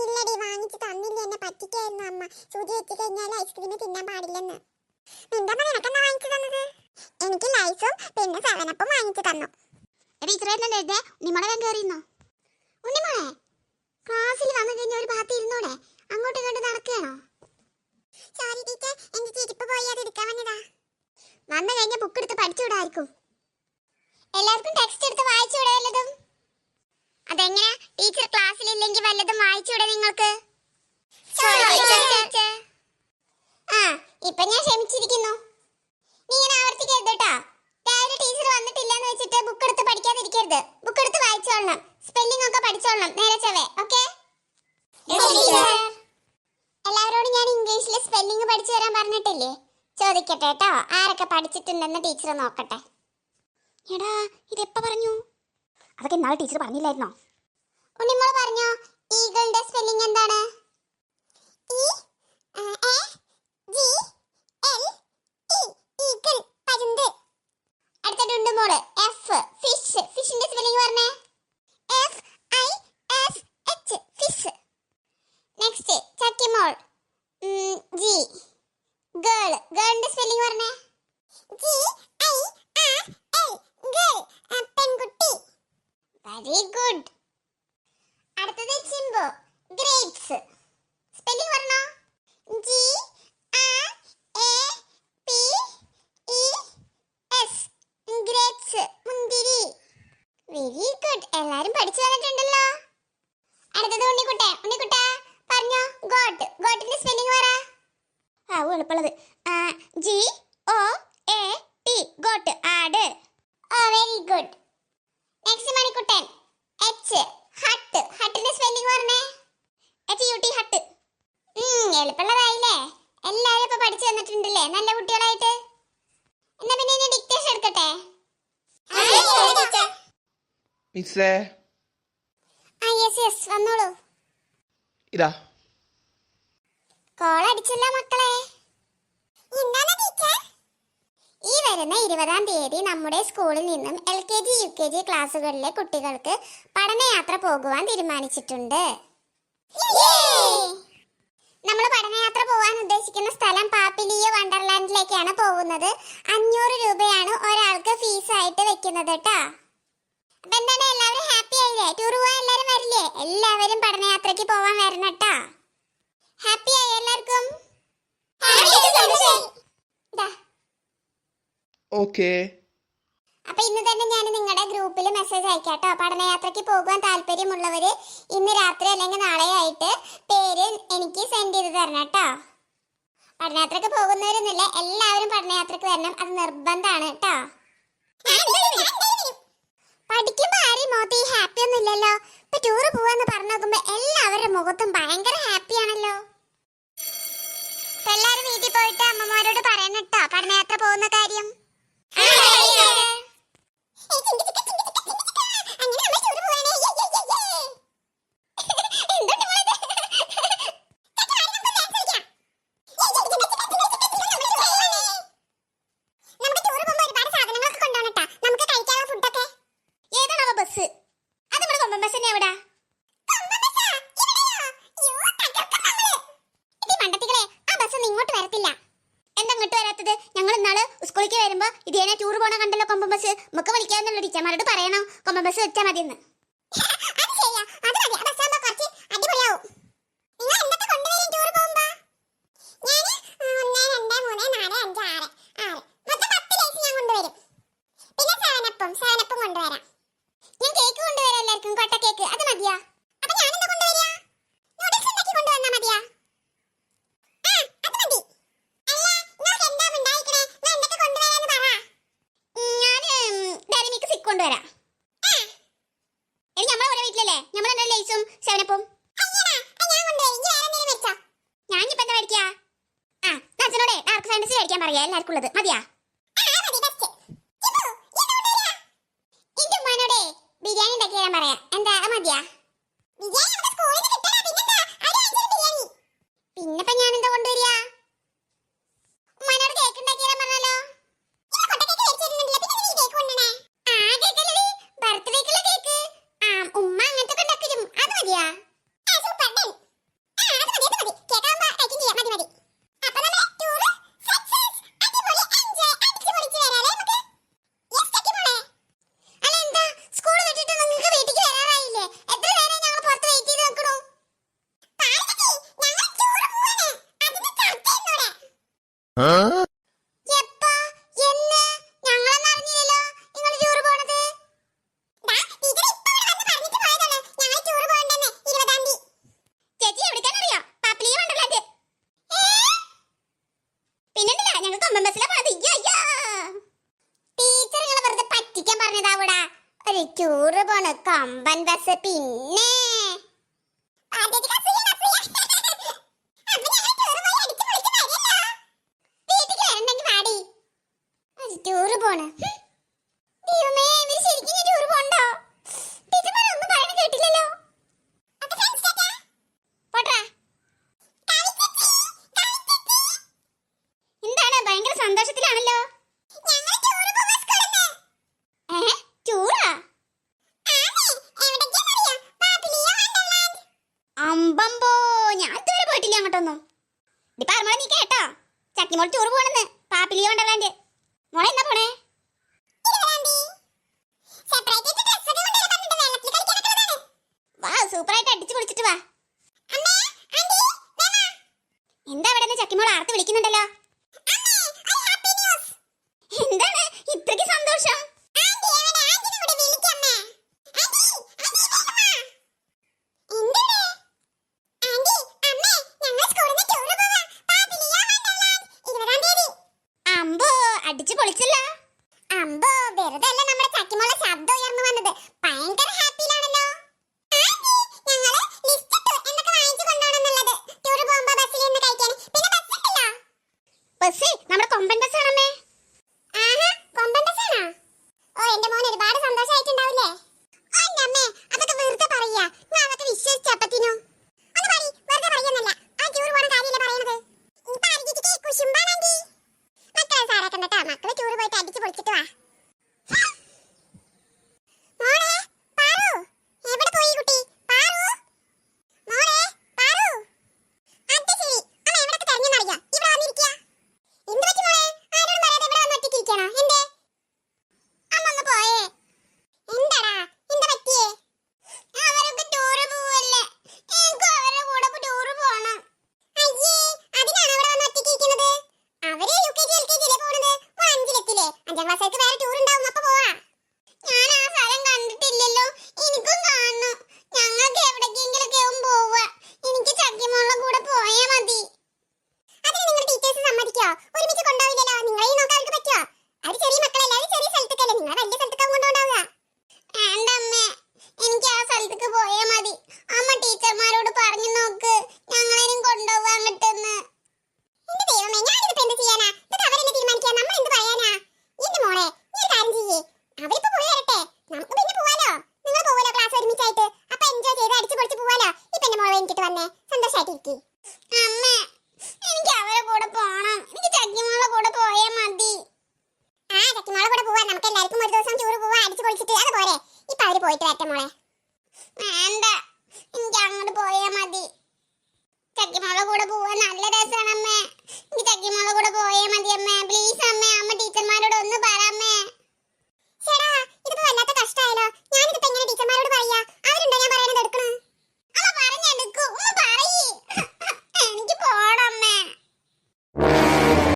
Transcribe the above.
ഇല്ലടി വാങ്ങിച്ചു തന്നില്ല എന്നെ പറ്റിക്കായിരുന്നു അമ്മ. സൂചി വെച്ച് കഴിഞ്ഞാൽ ഐസ്ക്രീം തിന്നാൻ പാടില്ലെന്ന്. നിന്റെ അമ്മ നിനക്കെന്താ വാങ്ങിച്ചു തന്നത്? എനിക്ക് ലൈസും പിന്നെ സെവനപ്പും വാങ്ങിച്ചു തന്നു. ടീച്ചറെ വേഗം കയറിയിരുന്നോ ഉണ്ണിമോളെ ക്ലാസ്സിൽ വന്നു കഴിഞ്ഞാൽ ഒരു ഭാഗത്ത് ഇരുന്നോടെ അങ്ങോട്ടും ഇങ്ങോട്ടും നടക്കുകയാണോ സോറി ടീച്ചർ എന്റെ ചെരുപ്പ് പോയി അത് എടുക്കാൻ വന്നതാ വന്നു കഴിഞ്ഞാൽ ബുക്ക് എടുത്ത് പഠിച്ചു വിടായിരിക്കും എല്ലാവർക്കും ടെക്സ്റ്റ് എടുത്ത് വായിച്ചു വിടാ വല്ലതും അതെങ്ങനെ ടീച്ചർ ക്ലാസ്സിലില്ലെങ്കിൽ വല്ലതും വായിച്ചു വിടാ നിങ്ങൾക്ക്. ആ ഇപ്പൊ ഞാൻ ക്ഷമിച്ചിരിക്കുന്നു. നീ ഇങ്ങനെ ആവർത്തിക്കരുത് കേട്ടോ. രാവിലെ ടീച്ചർ വന്നിട്ടില്ല എന്ന് വെച്ചിട്ട് ബുക്ക് എടുത്ത് പഠിക്കാതിരിക്കരുത്. ബുക്ക് എടുത്ത് വായിച്ചോളണം സ്പെല്ലിംഗ് ഒക്കെ പഠിച്ചോളണം നേരെ ചവേ ഓക്കെ എല്ലാവരോടും ഞാൻ ഇംഗ്ലീഷിൽ സ്പെല്ലിംഗ് പഠിച്ചു തരാൻ പറഞ്ഞിട്ടില്ലേ? ചോദിക്കട്ടെ കേട്ടോ. ആരൊക്കെ പഠിച്ചിട്ടുണ്ടെന്ന് ടീച്ചർ നോക്കട്ടെ. എടാ ഇതെപ്പോ പറഞ്ഞു? അതൊക്കെ ഇന്നാളെ ടീച്ചർ പറഞ്ഞില്ലായിരുന്നോ? ഉണ്ണിമോൾ പറഞ്ഞോ? ഈഗിളിന്റെ സ്പെല്ലിംഗ് എന്താണ്? E A G L E eagle പരുന്ത്. F fish. ഫിഷിന്റെ സ്പെല്ലിംഗ് പറഞ്ഞേ? F I H fish. Next G girl. Spelling G I L girl. Very good അടുത്തത് ചിമ്പു ഗ്രേപ്സ് സ്പെല്ലിംഗ് പറഞ്ഞോ G R A P E S grapes മുന്തിരി very good എല്ലാരും പഠിച്ചു വന്നിട്ടുണ്ടല്ലോ. അടുത്തത് ഉണ്ണിക്കുട്ടെ ഉണ്ണിക്കുട്ട പറഞ്ഞോ. ഗോട്ട് ഗോട്ടിന്റെ സ്പെല്ലിംഗ് പറ. ആ എളുപ്പമുള്ളത്. G O A T. Goat ആട്. ഓ very good next Manikuttan. H hut. ഹട്ടിന്റെ spelling പറഞ്ഞേ. H U T hut. എളുപ്പമുള്ളതായില്ലേ. എല്ലാവരും ഇപ്പൊ പഠിച്ചു വന്നിട്ടുണ്ടല്ലേ. നല്ല മിസ്സേ? ആ യെസ് യെസ് വന്നോളൂ. ഇതാ. കോൾ അടിച്ചല്ലോ മക്കളെ. എന്താണ് ടീച്ചർ? ഈ വരുന്ന ഇരുപതാം തീയതി നമ്മുടെ സ്കൂളിൽ നിന്നും L K G U K G ക്ലാസ്സുകളിലെ കുട്ടികൾക്ക് പഠനയാത്ര പോകുവാൻ തീരുമാനിച്ചിട്ടുണ്ട്. നമ്മൾ പഠനയാത്ര പോകാൻ ഉദ്ദേശിക്കുന്ന സ്ഥലം പാപ്പിലിയ വണ്ടർലാൻഡിലേക്കാണ് പോകുന്നത്. അഞ്ഞൂറ് രൂപയാണ് ഒരാൾക്ക് ഫീസായിട്ട് വെക്കുന്നത് കേട്ടോ എന്താണ് എല്ലാവരും ഹാപ്പി ആയില്ലേ? ടൂർ എല്ലാവരും വരില്ലേ? എല്ലാവരും പഠനയാത്രയ്ക്ക് പോവാൻ വരണം കേട്ടോ. ഹാപ്പി ആയി എല്ലാവർക്കും. ദാ, ഓക്കേ അപ്പൊ ഇന്ന് തന്നെ ഞാൻ നിങ്ങളുടെ ഗ്രൂപ്പിൽ മെസ്സേജ് അയക്കാം അയക്കാട്ടോ പഠനയാത്രയ്ക്ക് പോകാൻ താല്പര്യമുള്ളവര് ഇന്ന് രാത്രി അല്ലെങ്കിൽ നാളെ ആയിട്ട് പേര് എനിക്ക് സെൻഡ് ചെയ്ത് തരണം കേട്ടോ. പഠനയാത്രയ്ക്ക് പോകുന്നവരൊന്നുമില്ല. എല്ലാവരും പഠനയാത്രയ്ക്ക് വരണം. അത് നിർബന്ധമാണ് കേട്ടോ. പഠിക്കുമ്പോ ആരെയും മോത്തി ഹാപ്പി ഒന്നും ഇല്ലല്ലോ. ഇപ്പൊ ടൂർ പോവാന്ന് പറഞ്ഞു നോക്കുമ്പോ എല്ലാവരുടെ മുഖത്തും ഭയങ്കര ഹാപ്പി ആണല്ലോ. എല്ലാരും വീട്ടിൽ പോയിട്ട് അമ്മമാരോട് പറയണട്ടോ പഠനയാത്ര പോകുന്ന കാര്യം അങ്ങനെ നമ്മൾ ടൂർ പോവാണ് യേ, യേ, യേ, യേ. എന്തുണ്ട് മോളെ ഇത്? നമുക്ക് ടൂർ പോകുമ്പോൾ ഒരുപാട് സാധനങ്ങളൊക്കെ കൊണ്ടുപോകണം ട്ടാ. നമുക്ക് കഴിക്കാനുള്ള ഫുഡൊക്കെ ഏതാണാവോ ബസ് അത് നമ്മുടെ കൊമ്പൻ ബസ് തന്നെ എവിടാ ഇടി മണ്ടത്തികളെ ആ ബസ് ഒന്നും ഇങ്ങോട്ട് വരത്തില്ല എന്താ ഇങ്ങോട്ട് വരാത്തത് ഞങ്ങൾ ഇന്നാൾ സ്കൂളിലേക്ക് വരുമ്പോ ഇതേനെ ടൂർ പോണ കണ്ടല്ലോ കൊമ്പൻ ബസ് നമുക്ക് ടീച്ചർമാരോട് പറയണം. കൊമ്പൻ ബസ് വെച്ചാൽ മതിയെന്ന് അത് ശരിയാ അത് മതി ആ ബസ്സാകുമ്പോ കുറച്ച് അടിപൊളിയാവും നിങ്ങൾ എന്തൊക്കെ കൊണ്ടുവരും ടൂർ പോകുമ്പോ ഞാൻ ഒന്ന് രണ്ട് മൂന്ന് നാല് അഞ്ച് ആറ് ആറ് മൊത്തം പത്ത് ലൈസ് ഞാൻ കൊണ്ടുവരും പിന്നെ സെവനപ്പും സെവനപ്പും കൊണ്ടുവരാം ഞാൻ കേക്ക് കൊണ്ടുവരാം എല്ലാവർക്കും കൊട്ട കേക്ക് അത് മതിയാ അപ്പൊ ഞാൻ എന്താ കൊണ്ടുവരിക നൂഡിൽസ് ഉണ്ടാക്കി കൊണ്ടുവന്നാ മതിയാ ആ അത് മതി അല്ല നിങ്ങൾക്ക് എന്താ ഉണ്ടായിക്കണേ ഞാൻ എന്തൊക്കെ കൊണ്ടുവരാന്ന് പറ ഞാൻ ഡയറി മിൽക്ക് സിക്ക് കൊണ്ടുവരാം. എനിക്ക് നമ്മളെ വീട്ടിലല്ലേ? നമ്മൾ എന്താ ലേസും സെവനപ്പും ഞാനിപ്പോ എന്താ മേടിക്കാ? ആ അച്ഛനോടെ ഡാർക്ക് ഫാന്റസി കഴിക്കാൻ പറയാ എല്ലാവർക്കും ഉള്ളത്. മതിയാ? ബിരിയാണി ഉണ്ടാക്കി തരാൻ പറയാ. എന്താ മതിയാ? ബിരിയാണി പറ്റിക്കാൻ പറഞ്ഞതാവൂടാ. ഒരു ടൂറ് പോണ് കമ്പൻ ബസ് പിന്നെ. ടൂറ് പോണ്. ചക്കിമോൾ ടൂർ പോണെന്ന്. പാപ്പിലിയ വണ്ടർലാൻഡ് മോളെ എന്നാ പോണേ? വാ സൂപ്പറായിട്ട് അടിച്ചു പൊളിച്ചിട്ട് വാ. എന്താ അവിടെ നിന്ന് ചക്കിമോൾ ആർത്ത് വിളിക്കുന്നുണ്ടല്ലോ? ബസ് നമ്മുടെ കൊമ്പൻ ബസ് ആണമ്മേ കൊമ്പൻ ബസ് ഓ എന്റെ മോൻ ഒരുപാട് സന്തോഷമായിട്ടുണ്ടാവില്ലേ അമ്മേ അതൊക്കെ വെറുതെ പറയാ ഞാൻ അതൊക്കെ വിശ്വസിച്ചപ്പത്തിനു ഒന്ന് പറയ് വെറുതെ പറയുന്നല്ല ആ ടൂർ പോണ കാര്യമല്ലേ പറയണത്? ഈ പാരജിക്ക് കുശുമ്പാണെങ്കി മക്കളെ സാറാക്കണ്ട കേട്ടോ മക്കൾ ടൂർ പോയിട്ട് അടിച്ച് പൊളിച്ചിട്ട് വാ മോളെ പാറു എവിടെ പോയി കുട്ടി പാറു മോളെ പാറു അത് ശരി അമ്മ എവിടൊക്കെ തെരഞ്ഞെന്നറിയോ ഇവിടെ വന്നിരിക്കുക എന്ത് പറ്റി മോളെ ആരോടും പറയാതെ ഇവിടെ വന്ന് ഒറ്റയ്ക്കിരിക്കണോ എന്തേ അമ്മ ഒന്ന് പോയേ എന്താടാ എന്താ പറ്റിയേ അവരൊക്കെ ടൂറ് പോവല്ലേ എനിക്ക് അവരുടെ കൂടെ ടൂറ് പോണം അയ്യേ അതിനാണ് അവിടെ വന്ന് ഒറ്റയ്ക്കിരിക്കുന്നത് അവർ U K G L K ജിയിലെ പോണത് ഓ അഞ്ചിലെത്തില്ലേ അഞ്ചാം ക്ലാസ്സിലേക്ക് വേറെ ടൂർ ഉണ്ടാവും അപ്പൊ പോവാ ഞാൻ ആ സ്ഥലം കണ്ടിട്ടില്ലല്ലോ എനിക്കും കാണണം ഞങ്ങൾക്ക് എവിടേക്കെങ്കിലൊക്കെ പോവാ എനിക്ക് ചക്കിമോളുടെ കൂടെ പോയാ മതി അതിന് നിങ്ങൾ ടീച്ചേഴ്സ് സമ്മതിക്കോ ഒരുമിച്ച് കൊണ്ടുപോവില്ലല്ലോ നിങ്ങളെ നോക്കാൻ അവർക്ക് പറ്റുമോ അത് ചെറിയ മക്കളല്ലേ അത് ചെറിയ സ്ഥലത്തേക്കല്ലേ നിങ്ങൾ വലിയ സ്ഥലത്തേക്ക് കൊണ്ടുപോണ്ടാവുക വേണ്ട അമ്മേ എനിക്ക് ആ സ്ഥലത്തേക്ക് പോയാ മതി അമ്മ ടീച്ചർമാരോട് പറഞ്ഞു നോക്ക് ഞങ്ങളെയും കൊണ്ടുപോവാൻ കിട്ടുന്ന് എന്റെ ദൈവമേ ഞാനിതിപ്പോ എന്ത് ചെയ്യാനാ ഇത് അവരെന്നെ തീരുമാനിക്കാൻ നമ്മൾ എന്ത് പറയാനാ എന്റെ മോളെ നീ ഒരു കാര്യം ചെയ്യേ അവരിപ്പോ പോയി വരട്ടെ നമുക്ക് പിന്നെ പോവാലോ നിങ്ങൾ പോവല്ലോ ക്ലാസ് ഒരുമിച്ചായിട്ട് അപ്പൊ എൻജോയ് ചെയ്ത് അടിച്ചു പൊളിച്ച് പോവാലോ ഇപ്പൊ എന്റെ മോളെ എനിക്കിട്ട് വന്നേ അമ്മ എനിക്ക് അവരെ കൂടെ പോണം. എനിക്ക് ചക്കിമോളെ കൂടെ പോയാ മതി. ആ ചക്കിമോളെ കൂടെ പോവാ. നമുക്ക് എല്ലാവർക്കും ഒരു ദിവസം ടൂർ പോവാ. അടിച്ചു പൊളിച്ചിട്ട്. അത് പോരെ. ഇപ്പൊ അവർ പോയിട്ട് വരട്ടെ മോളെ. വേണ്ട. എനിക്ക് അങ്ങോട്ട് പോയാ മതി. ചക്കിമോളെ കൂടെ പോവാൻ നല്ല രസമാണ്